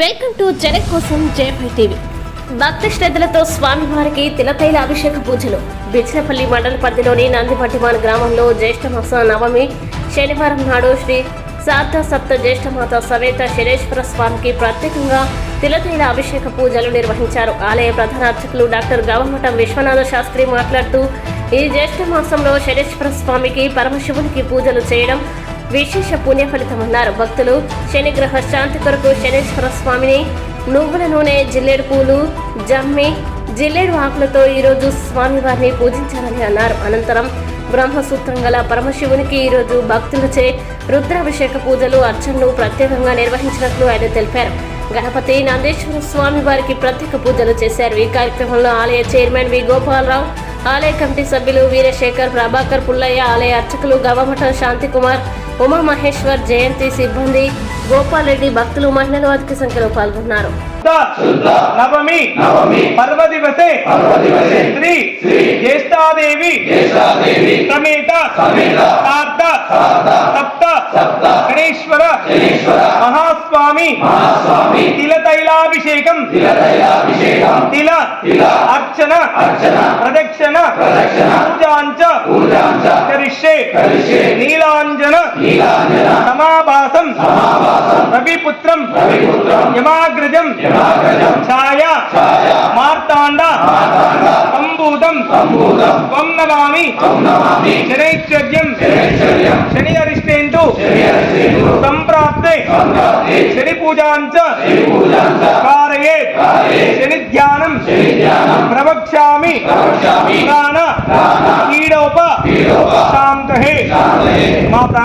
Welcome to జన కోసం జయభై TV. భక్త శ్రద్ధలతో స్వామివారికి తిలతైల అభిషేక పూజలు. బిచ్చనపల్లి మండల పరిధిలోని నందిపట్టిమాన గ్రామంలో జ్యేష్ఠమాస నవమి శనివారం నాడు శ్రీ శారద సప్త జ్యేష్ఠమాత సమేత శనేశ్వర స్వామికి ప్రత్యేకంగా తిలతైల అభిషేక పూజలు నిర్వహించారు. ఆలయ ప్రధాన అర్చకులు డాక్టర్ గవమఠం విశ్వనాథ శాస్త్రి మాట్లాడుతూ ఈ జ్యేష్ఠ మాసంలో శనేశ్వర స్వామికి పరమశివునికి పూజలు చేయడం విశేష పుణ్యఫలితమన్నారు. భక్తులు శనిగ్రహ శాంతి కొరకు శనేశ్వర స్వామిని నువ్వుల నూనె జిల్లేడు పూలు జమ్మి జిల్లేడు ఆకులతో ఈరోజు స్వామివారిని పూజించాలని అన్నారు. అనంతరం బ్రహ్మసూత్రం గల పరమశివునికి ఈరోజు భక్తులచే రుద్రాభిషేక పూజలు అర్చనలు ప్రత్యేకంగా నిర్వహించినట్లు ఆయన తెలిపారు. గణపతి నందేశ్వర స్వామి వారికి ప్రత్యేక పూజలు చేశారు. ఈ కార్యక్రమంలో ఆలయ చైర్మన్ వి. గోపాలరావు ఆలయ కమిటీ సభ్యులు వీరశేఖర్ ప్రభాకర్ పుల్లయ్య ఆలయ అర్చకులు గవమఠ శాంతికుమార్ ఉమా మహేశ్వర్ జయంతి సిబ్బంది గోపాల్ రెడ్డి భక్తులు మహిళలు అధిక సంఖ్యలో పాల్గొన్నారు. నవమి నవమి పర్వదివసే పర్వదివసే శ్రీ శ్రీ జ్యేష్ఠాదేవి సమేత సప్త గణేశ్వర మహాస్వామి మహాస్వామి తిలతైలాభిషేకం తిలతైలాభిషేకం తిల తిల అర్చన అర్చన ప్రదక్షిణ ప్రదక్షిణ పూజాంచ కరిష్యే కరిష్యే समाभासम रविपुत्रम यमाग्रजम छाया। मार्तांड संबूतम तम नमामि शनैश्वर्यम शनि अरिष्टेन्दु संप्राप्ते च कारये। शनि प्रवक्ष्यामि। प्राण। शान्तहे। माता